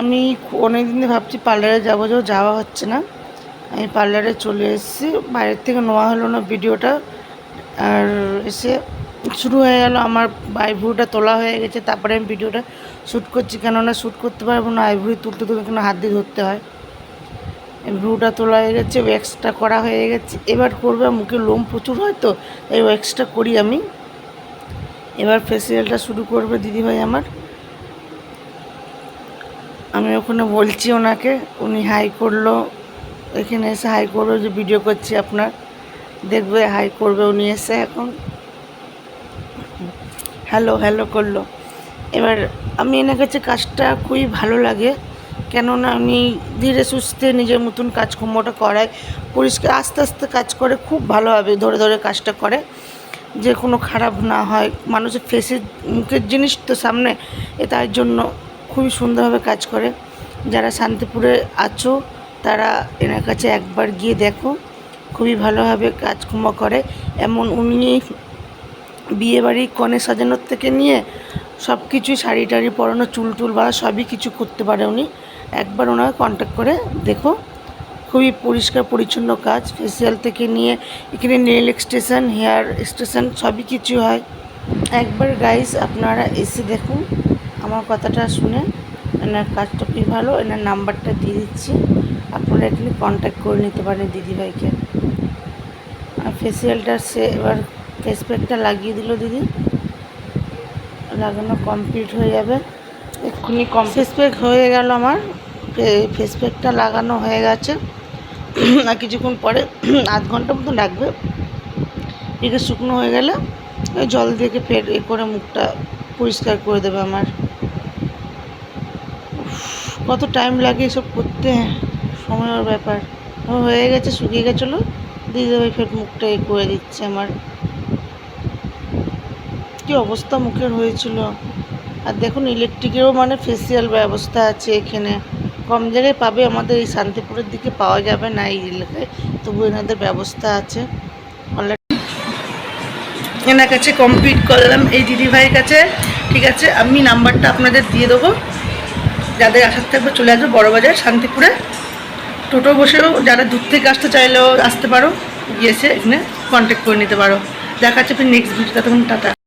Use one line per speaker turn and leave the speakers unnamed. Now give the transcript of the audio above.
আমি অনেক দিন ভাবছি পার্লারে যাব যাব যাওয়া হচ্ছে না। আমি পার্লারে চলে এসেছি। বাইরের থেকে নেওয়া হলো না ভিডিওটা। আর এসে শুরু হয়ে গেল। আমার আইভ্রুটা তোলা হয়ে গেছে। তারপরে আমি ভিডিওটা শ্যুট করছি। কেননা শ্যুট করতে পারব না। আইভ্রু তুলতে তুলতে কেন হাত দিয়ে ধরতে হয়? ভ্রুটা তোলা হয়ে গেছে। ওয়্যাক্সটা করা হয়ে গেছে। এবার করবে মুখে লোম প্রচুর হয় তো এই ওয়্যাক্সটা করি আমি। এবার ফেসিয়ালটা শুরু করবে দিদিভাই আমার। আমি ওখানে বলছি ওনাকে, উনি হাই করল। এখানে এসে হাই করল যে ভিডিও করছি আপনার। দেখবে হাই করবে উনি এসে এখন। হ্যালো হ্যালো করল। এবার আমি এনার কাছে কাজটা খুবই ভালো লাগে। কেননা উনি ধীরে সুস্থে নিজের মতন কাজকর্মটা করায় পরিষ্কার, আস্তে আস্তে কাজ করে, খুব ভালোভাবে ধরে ধরে কাজটা করে। যে কোনো খারাপ না হয়। মানুষের ফেসের মুখের জিনিস তো সামনে, এ তার জন্য খুবই সুন্দরভাবে কাজ করে। যারা শান্তিপুরে আছো, তারা এনার কাছে একবার গিয়ে দেখো। খুবই ভালোভাবে কাজকর্ম করে। এমন উনি বিয়েবাড়ি কনে সাজানোর থেকে নিয়ে সব কিছুই শাড়ি টাড়ি পরানো, চুল টুল বা সবই কিছু করতে পারে উনি। একবার ওনাকে কন্ট্যাক্ট করে দেখো। খুবই পরিষ্কার, পরিচ্ছন্ন কাজ। ফেসিয়াল থেকে নিয়ে, এখানে নেল এক্সটেশন হেয়ার এক্সটেশন সবই কিছু হয়। একবার গাইস আপনারা এসে দেখুন। আমার কথাটা শুনে এনার কাজটা খুবই ভালো এনার নাম্বারটা দিয়ে দিচ্ছি। আপনারা এখানে কন্ট্যাক্ট করে নিতে পারেন দিদিভাইকে। আর ফেসিয়ালটা সে এবার ফেস প্যাকটা লাগিয়ে দিল দিদি। লাগানো কমপ্লিট হয়ে যাবে। এক্ষুনি কম ফেস প্যাক হয়ে গেল আমার। ফেস প্যাকটা লাগানো হয়ে গেছে। আর কিছুক্ষণ পরে আধ ঘণ্টা মতো লাগবে। একে শুকনো হয়ে গেলে জল দিয়ে ফের এ করে মুখটা পরিষ্কার করে দেবে আমার। কত টাইম লাগে এসব করতে? সময়ের ব্যাপার। হয়ে গেছে, শুকিয়ে গেছিল দেবে ফের মুখটা এ করে দিচ্ছে আমার। কি অবস্থা মুখের হয়েছিল? আর দেখুন ইলেকট্রিকেরও মানে ফেসিয়াল ব্যবস্থা আছে এখানে। কম জায়গায় পাবে আমাদের, এই শান্তিপুরের দিকে পাওয়া যাবে না এই এলাকায়। তবু এনাদের ব্যবস্থা আছে। এনার কাছে কমপ্লিট করলাম। এই দিদিভাইয়ের কাছে, ঠিক আছে, আমি নাম্বারটা আপনাদের দিয়ে দেবো। যাদের আসার থাকবে চলে আসবে বড়বাজার, শান্তিপুরে। টোটো বসেও যারা দূর থেকে আসতে চাইলেও আসতে পারো গিয়েছে এখানে কন্ট্যাক্ট করে নিতে পারো। দেখা যাচ্ছে নেক্সট ভিডিওটা তখন টাটা।